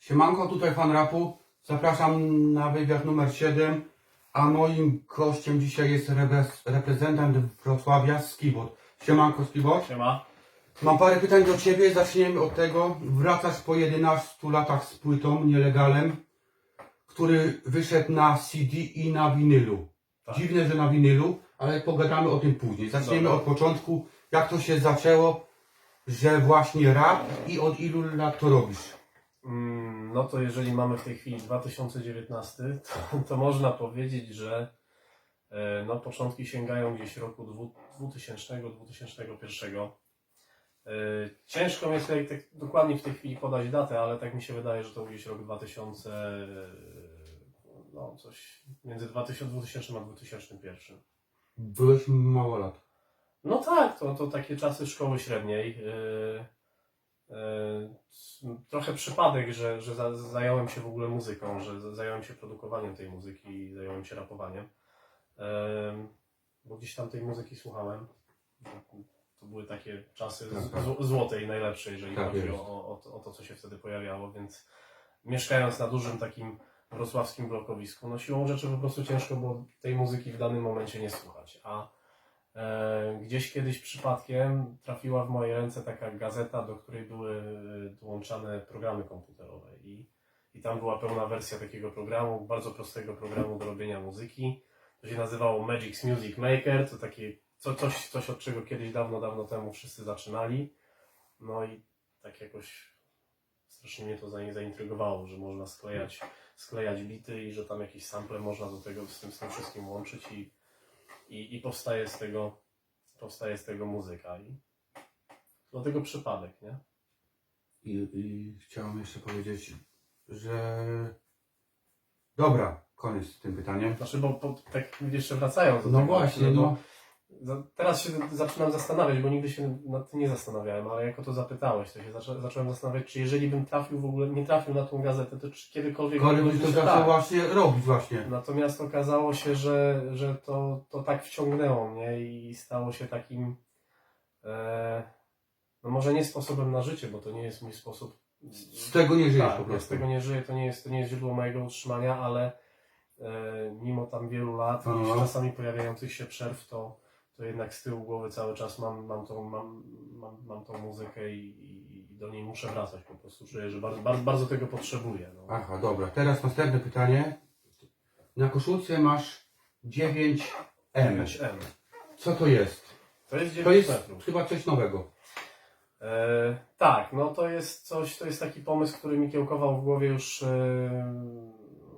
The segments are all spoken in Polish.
Siemanko, tutaj fan rapu. Zapraszam na wywiad numer 7. A moim gościem dzisiaj jest reprezentant Wrocławia Skibot. Siemanko Skibot. Siema. Mam parę pytań do Ciebie. Zaczniemy od tego. Wracasz po 11 latach z płytą nielegalem, który wyszedł na CD i na winylu. Tak. Dziwne, że na winylu, ale pogadamy o tym później. Zaczniemy Dobra. od początku. Jak to się zaczęło, że właśnie rap i od ilu lat to robisz? Mm, No to jeżeli mamy w tej chwili 2019, to, to można powiedzieć, że e, no, początki sięgają gdzieś roku dwu- 2000-2001. E, Ciężko mi jest tak, tak dokładnie w tej chwili podać datę, ale tak mi się wydaje, że to gdzieś rok 2000, e, no coś między 2000, 2000 a 2001. Byłeś mało lat. No tak, to, to takie czasy szkoły średniej. Yy, trochę przypadek, że, że za, zająłem się w ogóle muzyką, że zająłem się produkowaniem tej muzyki i zająłem się rapowaniem. Yy, bo gdzieś tam tej muzyki słuchałem. To były takie czasy Tak. złote i najlepsze, jeżeli Tak chodzi o, o, o, to, co się wtedy pojawiało, więc mieszkając na dużym takim wrocławskim blokowisku, no siłą rzeczy po prostu ciężko było tej muzyki w danym momencie nie słuchać. A E, Gdzieś kiedyś przypadkiem trafiła w moje ręce taka gazeta, do której były e, dołączane programy komputerowe i, i tam była pełna wersja takiego programu, bardzo prostego programu do robienia muzyki. To się nazywało Magic's Music Maker, to takie co, coś, coś od czego kiedyś dawno, dawno temu wszyscy zaczynali. No i tak jakoś strasznie mnie to za- zaintrygowało, że można sklejać, sklejać bity i że tam jakieś sample można do tego z tym, z tym wszystkim łączyć i i, i powstaje z tego powstaje z tego muzyka i do tego przypadek, nie? I, I chciałem jeszcze powiedzieć, że. Dobra, koniec z tym pytaniem. Znaczy, bo po, tak jeszcze wracając do No tego, właśnie, bo no. za, teraz się zaczynam zastanawiać, bo nigdy się nad tym nie zastanawiałem, ale jako to zapytałeś, to się zaczę, zacząłem zastanawiać, czy jeżeli bym trafił w ogóle, nie trafił na tą gazetę, to czy kiedykolwiek Kory byś to zaczął tak. właśnie robić właśnie. Natomiast okazało się, że, że to, to tak wciągnęło mnie i stało się takim, e, no może nie sposobem na życie, bo to nie jest mój sposób. Z tego nie żyjesz tak, po z prostu. tego nie żyję, to nie jest, to nie jest źródło mojego utrzymania, ale e, mimo tam wielu lat Aha. i czasami pojawiających się przerw, to, to jednak z tyłu głowy cały czas mam, mam, tą, mam, mam, mam tą muzykę i, i, i do niej muszę wracać po prostu. Czuję, że bardzo, bardzo, bardzo tego potrzebuję. No. Aha, dobra. Teraz następne pytanie. Na koszulce masz 9M. 9M. Co to jest? To jest 9 To jest metrów. chyba coś nowego. E, tak, no to jest coś, to jest taki pomysł, który mi kiełkował w głowie już e,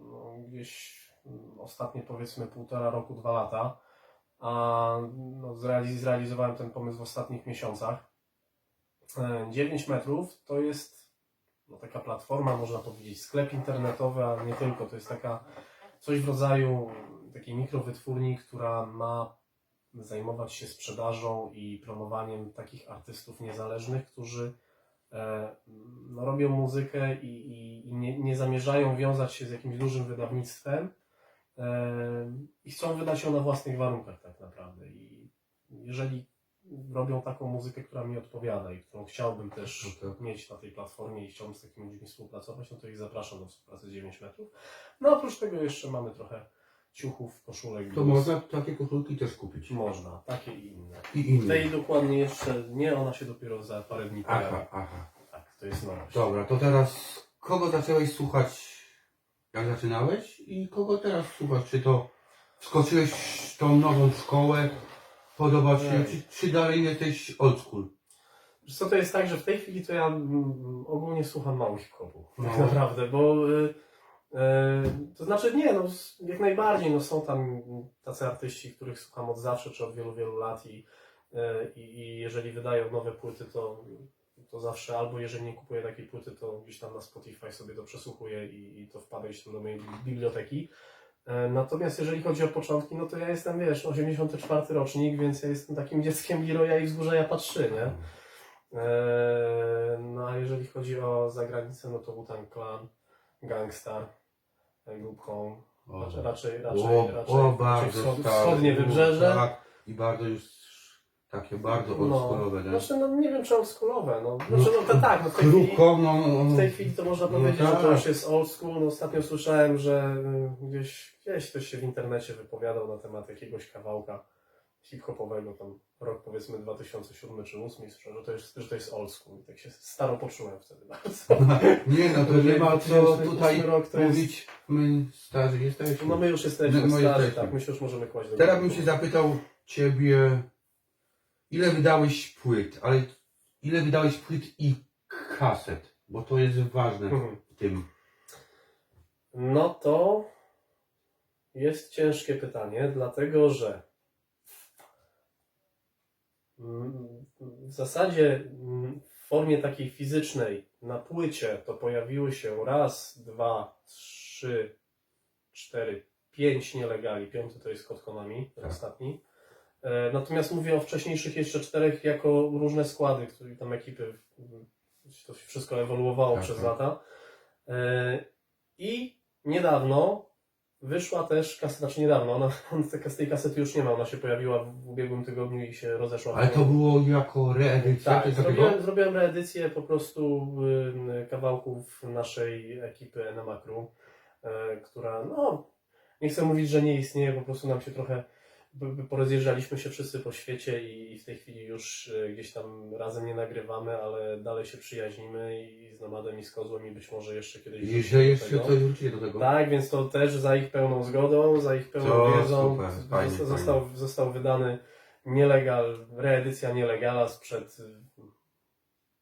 no, gdzieś mm, ostatnie powiedzmy półtora roku, dwa lata. No, zrealiz- zrealizowałem ten pomysł w ostatnich miesiącach. E, 9 metrów to jest no, taka platforma, można powiedzieć, sklep internetowy, ale nie tylko. To jest taka coś w rodzaju takiej mikrowytwórni, która ma zajmować się sprzedażą i promowaniem takich artystów niezależnych, którzy e, no, robią muzykę i, i, i nie, nie zamierzają wiązać się z jakimś dużym wydawnictwem e, i chcą wydać ją na własnych warunkach tak naprawdę. I jeżeli robią taką muzykę, która mi odpowiada i którą chciałbym też No tak. mieć na tej platformie i chciałbym z takimi ludźmi współpracować, no to ich zapraszam do współpracy 9 metrów. No oprócz tego jeszcze mamy trochę ciuchów, koszulek. To można takie koszulki też kupić. Można, takie i inne. I Tej inne. dokładnie jeszcze nie, ona się dopiero za parę dni pojawi. Aha, aha. Tak, to jest nowość. Dobra, to teraz kogo zacząłeś słuchać jak zaczynałeś i kogo teraz słuchasz? Czy to wskoczyłeś w tą nową szkołę? Podoba ci się? Czy, czy dalej jesteś old school? Wiesz Co to jest tak, że w tej chwili to ja mm, ogólnie słucham małych hip-hopów. Tak No. naprawdę, bo y, y, to znaczy nie, no s- jak najbardziej, no są tam tacy artyści, których słucham od zawsze, czy od wielu, wielu lat i, y, i, i jeżeli wydają nowe płyty, to, to zawsze albo jeżeli nie kupuję takiej płyty, to gdzieś tam na Spotify sobie to przesłuchuję i, i to wpada gdzieś tam do mojej biblioteki. E, Natomiast jeżeli chodzi o początki, no to ja jestem, wiesz, 84 rocznik, więc ja jestem takim dzieckiem Leroya i wzgórza Japa 3, nie? Eee, No a jeżeli chodzi o zagranicę, no to Wu-Tang Clan, Gangstar, Group Home, O, raczej, raczej, raczej, o, raczej, o raczej wschod, wschodnie wybrzeże. Tak, i bardzo już Takie bardzo No, oldschoolowe, nie? znaczy, no nie wiem czy oldschoolowe, no. Znaczy, no to tak, no w tej chwili, Krótko, no, no, w no. tej chwili to można No powiedzieć, że tak. to już jest old school. No, ostatnio słyszałem, że y, gdzieś, gdzieś ktoś się w internecie wypowiadał na temat jakiegoś kawałka hip-hopowego, tam rok powiedzmy 2007 czy 2008, że to jest, że to jest old school. I tak się staro poczułem wtedy bardzo. Nie no, to nie ma co 2008 tutaj rok to jest- mówić, my starzy jesteśmy. No my już jesteśmy No, my starzy, jesteśmy. tak, my się już możemy kłaść do Teraz bym się zapytał Ciebie, ile wydałeś płyt, ale ile wydałeś płyt i kaset, bo to jest ważne Mhm. w tym. No to jest ciężkie pytanie, dlatego że mm, w zasadzie mm, w formie takiej fizycznej na płycie to pojawiły się raz, dwa, trzy, cztery, pięć nielegali. Piąty to jest kod Konami, Tak. ostatni. E, Natomiast mówię o wcześniejszych jeszcze czterech jako różne składy, które tam ekipy, to wszystko ewoluowało Tak, przez tak. lata. E, I niedawno wyszła też kaseta, znaczy niedawno, ona, z tej kasety już nie ma, ona się pojawiła w ubiegłym tygodniu i się rozeszła. Ale to było jako reedycja Tak, zrobiłem, zrobiłem reedycję po prostu y, kawałków naszej ekipy Enema Crew, y, która, no, nie chcę mówić, że nie istnieje, po prostu nam się trochę porozjeżdżaliśmy się wszyscy po świecie i w tej chwili już y, gdzieś tam razem nie nagrywamy, ale dalej się przyjaźnimy i z Nomadem i z Kozłem i być może jeszcze kiedyś I że jeszcze coś do tego? Tak, więc to też za ich pełną zgodą, za ich pełną To wiedzą super, fajnie, zosta- fajnie. został, został wydany nielegal, reedycja nielegala sprzed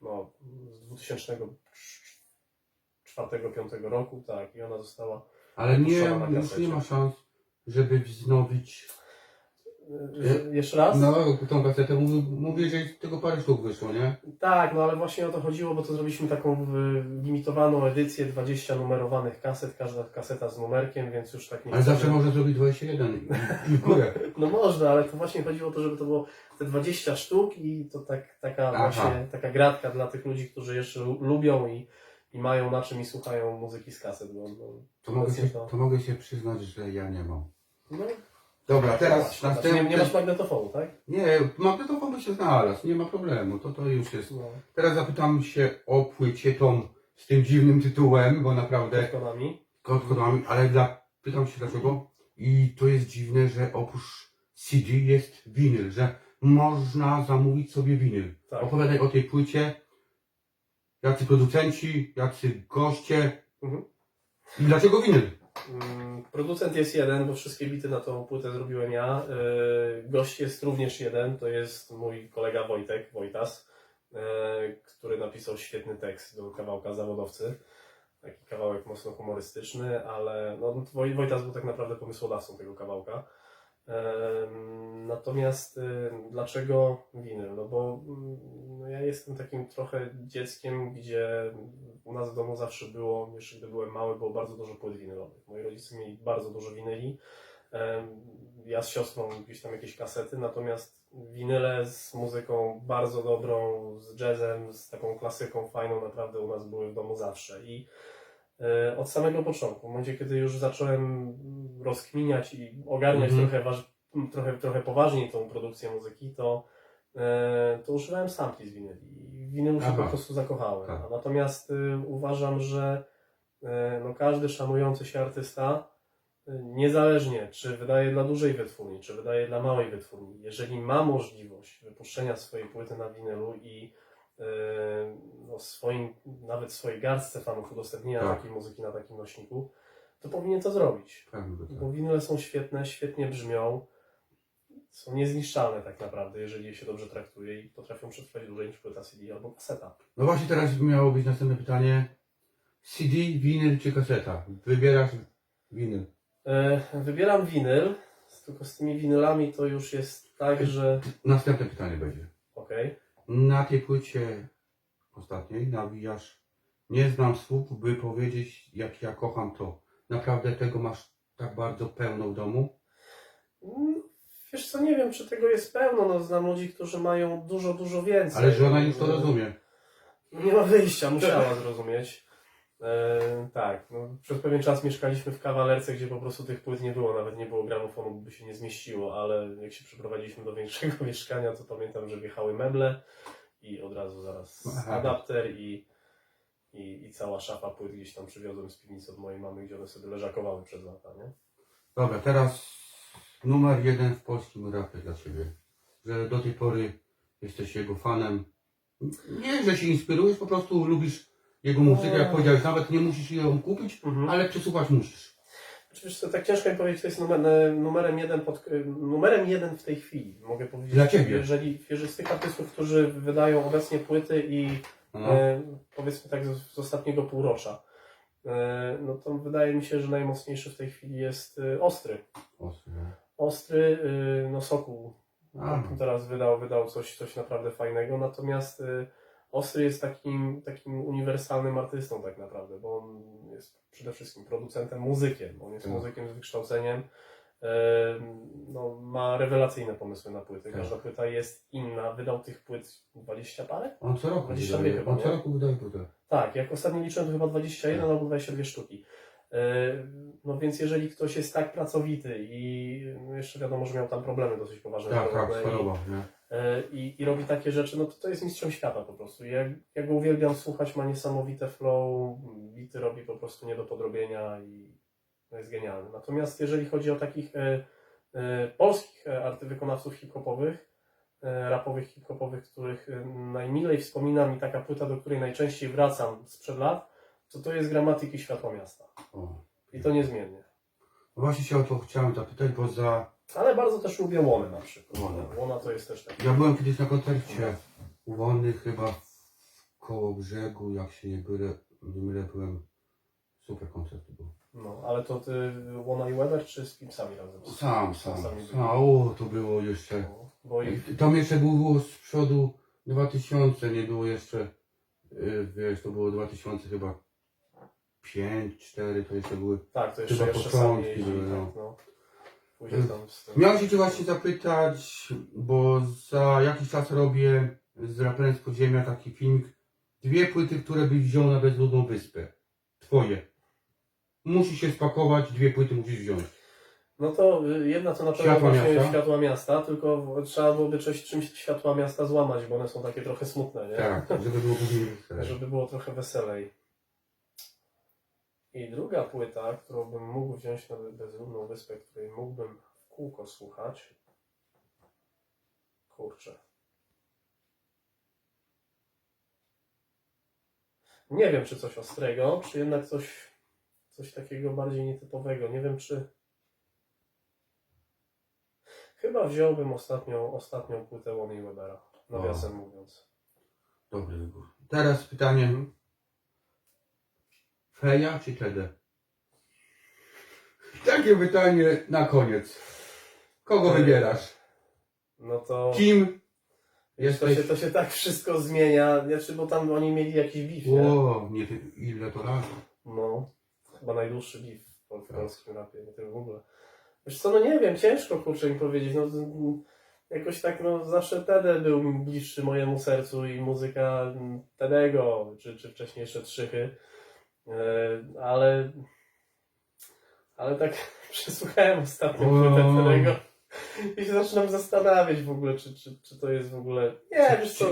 no, z 2004-2005 roku, tak, i ona została Ale nie, Puszczona na już kasecie. nie ma szans, żeby wznowić. Jeszcze raz? No, tą kasetę mówię, że tego parę sztuk wyszło, nie? Tak, no ale właśnie o to chodziło, bo to zrobiliśmy taką y, limitowaną edycję, 20 numerowanych kaset, każda kaseta z numerkiem, więc już tak nie Ale chcemy- zawsze można zrobić 21 i, w górę. No można, ale to właśnie chodziło o to, żeby to było te 20 sztuk i to tak, taka Aha. właśnie taka gratka dla tych ludzi, którzy jeszcze lu- lubią i, i mają na czym i słuchają muzyki z kaset. Bo, To mogę, się, to mogę się przyznać, że ja nie mam. no, Dobra, teraz następny... nie, masz magnetofonu, tak? Nie, magnetofon by się znalazł, nie ma problemu, to to już jest. No, Teraz zapytam się o płycie tą z tym dziwnym tytułem, bo naprawdę telefonami. kodami, ale dla, pytam się dlaczego. I to jest dziwne, że oprócz CD jest winyl, że można zamówić sobie winyl. Tak. Opowiadaj o tej płycie, jacy producenci, jacy goście Mhm. i dlaczego winyl? Mm, Producent jest jeden, bo wszystkie bity na tą płytę zrobiłem ja. Yy, Gość jest również jeden, to jest mój kolega Wojtek, Wojtas, yy, który napisał świetny tekst do kawałka Zawodowcy. Taki kawałek mocno humorystyczny, ale no, Woj- Wojtas był tak naprawdę pomysłodawcą tego kawałka. Natomiast y, dlaczego winyl? No bo mm, no ja jestem takim trochę dzieckiem, gdzie u nas w domu zawsze było, jeszcze gdy byłem mały, było bardzo dużo płyt winylowych. Moi rodzice mieli bardzo dużo winyli. Ja z siostrą gdzieś tam jakieś kasety, natomiast winyle z muzyką bardzo dobrą, z jazzem, z taką klasyką fajną naprawdę u nas były w domu zawsze. I od samego początku, w momencie kiedy już zacząłem rozkminiać i ogarniać Mhm. trochę, waż, trochę, trochę poważniej tą produkcję muzyki, to, e, to używałem sampli z winyli. Winylu się Aha. po prostu zakochałem. Tak. A natomiast y, uważam, że e, no, każdy szanujący się artysta, y, niezależnie czy wydaje dla dużej wytwórni, czy wydaje dla małej wytwórni, jeżeli ma możliwość wypuszczenia swojej płyty na winylu i e, no, swoim, nawet swojej garstce fanów udostępnienia Tak. takiej muzyki na takim nośniku, to powinien to zrobić. Pewnie, że tak. Bo winyle są świetne, świetnie brzmią, są niezniszczalne tak naprawdę, jeżeli je się dobrze traktuje i potrafią przetrwać dłużej niż płyta CD albo kaseta. No właśnie teraz miało być następne pytanie. CD, winyl czy kaseta? Wybierasz winyl. E, Wybieram winyl, tylko z tymi winylami to już jest tak, że... Następne pytanie będzie. Okej. Na tej płycie ostatniej nawijasz Nie znam słów, by powiedzieć jak ja kocham to. Naprawdę tego masz tak bardzo pełno w domu? Mm, Wiesz co, nie wiem, czy tego jest pełno. No, znam ludzi, którzy mają dużo, dużo więcej. Ale żona już to rozumie. Nie ma wyjścia, musiała zrozumieć. E, tak, no, przez pewien czas mieszkaliśmy w kawalerce, gdzie po prostu tych płyt nie było, nawet nie było gramofonu, by się nie zmieściło, ale jak się przeprowadziliśmy do większego mieszkania, to pamiętam, że wjechały meble i od razu zaraz Aha. adapter i, i, i cała szafa płyt gdzieś tam przywiozłem z piwnicy od mojej mamy, gdzie one sobie leżakowały przez lata, nie? Dobra, teraz numer jeden w polskim rapie dla Ciebie. Że do tej pory jesteś jego fanem. Nie, że się inspirujesz, po prostu lubisz jego muzykę, jak powiedziałeś, nawet nie musisz ją kupić, Mhm. ale przesłuchać musisz. Oczywiście to tak ciężko mi powiedzieć, to jest numer, e, numerem, jeden pod, e, numerem jeden w tej chwili, mogę powiedzieć. Dla ciebie. Jeżeli, jeżeli z tych artystów, którzy wydają obecnie płyty i No. e, powiedzmy tak z, z ostatniego półrocza, e, no to wydaje mi się, że najmocniejszy w tej chwili jest e, Ostry. Ostry. Ostry, e, no Sokół A. teraz wydał, wydał coś, coś naprawdę fajnego, natomiast e, Ostry jest takim, takim uniwersalnym artystą tak naprawdę, bo on jest przede wszystkim producentem, muzykiem, on jest Tak. muzykiem z wykształceniem, no, ma rewelacyjne pomysły na płyty, Tak. każda płyta jest inna, wydał tych płyt 20 parę? On co roku 22 wydaje, chyba, on nie? co roku wydaje płytę. Tak, jak ostatnio liczyłem, to chyba 21 Tak. albo 22 sztuki. E, No więc jeżeli ktoś jest tak pracowity i no jeszcze wiadomo, że miał tam problemy dosyć poważne Tak, tak, choroba, nie? E, i, i robi takie rzeczy, no to to jest mistrzem świata po prostu. Ja, ja go uwielbiam słuchać, ma niesamowite flow, bity robi po prostu nie do podrobienia i no jest genialny. Natomiast jeżeli chodzi o takich e, e, polskich e, arty wykonawców hip-hopowych, e, rapowych hip-hopowych, których e, najmilej wspominam i taka płyta, do której najczęściej wracam sprzed lat, to to jest Gramatyki Światła Miasta. O. I to niezmiennie. No Właśnie się o to chciałem zapytać, bo za... Ale bardzo też lubię Łony na przykład. Łony. Łona to jest też taki. Ja byłem kiedyś na koncercie u Wolnych chyba w koło brzegu, jak się nie mylę, nie mylę byłem. Super koncert był. No, ale to ty Łona i Weber czy z Pipsami razem? Sam, sam, Sami byli. sam. O, to było jeszcze... No, Bo i Tam jeszcze było z przodu 2000, nie było jeszcze, y, wiesz, to było 2000 chyba 5, 4, to jeszcze były. tak, to jeszcze, Chyba jeszcze sami początki jeździli, były, no. tak, no. Później tam z tym. Miałem się cię właśnie zapytać, bo za jakiś czas robię z raperem z podziemia taki filmik. Dwie płyty, które byś wziął na bezludną wyspę. Twoje. Musisz się spakować, dwie płyty musisz wziąć. No to y, jedna to na pewno Światła właśnie miasta? światła miasta, tylko trzeba byłoby coś czymś światła miasta złamać, bo one są takie trochę smutne, nie? Tak, żeby było później. Żeby było trochę weselej. I druga płyta, którą bym mógł wziąć na bezludną wyspę, której mógłbym w kółko słuchać. Kurczę. Nie wiem, czy coś ostrego, czy jednak coś, coś takiego bardziej nietypowego. Nie wiem, czy. Chyba wziąłbym ostatnią, ostatnią płytę Łony Webera, nawiasem mówiąc. Dobry wybór. Teraz pytanie. Feja czy Tede? Takie pytanie na koniec. Kogo Eee, wybierasz? No to. Kim? To, Jesteś- się, to się tak wszystko zmienia, znaczy, bo tam oni mieli jakiś nie? O, nie wiem ile to lat. No, chyba najdłuższy beef w pol- w Tak. polskim rapie, nie tym w ogóle. Wiesz co, no nie wiem, ciężko kurczę mi powiedzieć, no z- jakoś tak, no zawsze Tede był mi bliższy mojemu sercu i muzyka Tedego, czy, czy wcześniej jeszcze Trzychy, ale ale tak przesłuchałem ostatnio O. płytę Tedego i się zaczynam zastanawiać w ogóle, czy, czy, czy to jest w ogóle, nie, wiesz co,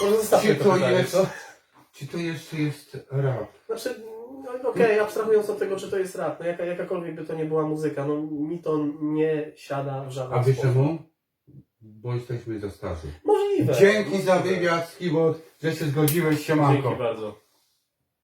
może zostawmy to to jest- co? Czy to jeszcze jest rap? Znaczy, no okej, abstrahując od tego, czy to jest rap, no jaka, jakakolwiek by to nie była muzyka, no mi to nie siada w żaden A wiesz sposób. czemu? Bo jesteśmy za starzy. Możliwe. Dzięki za wywiad, Skibot, że się zgodziłeś, siemanko. Dzięki bardzo.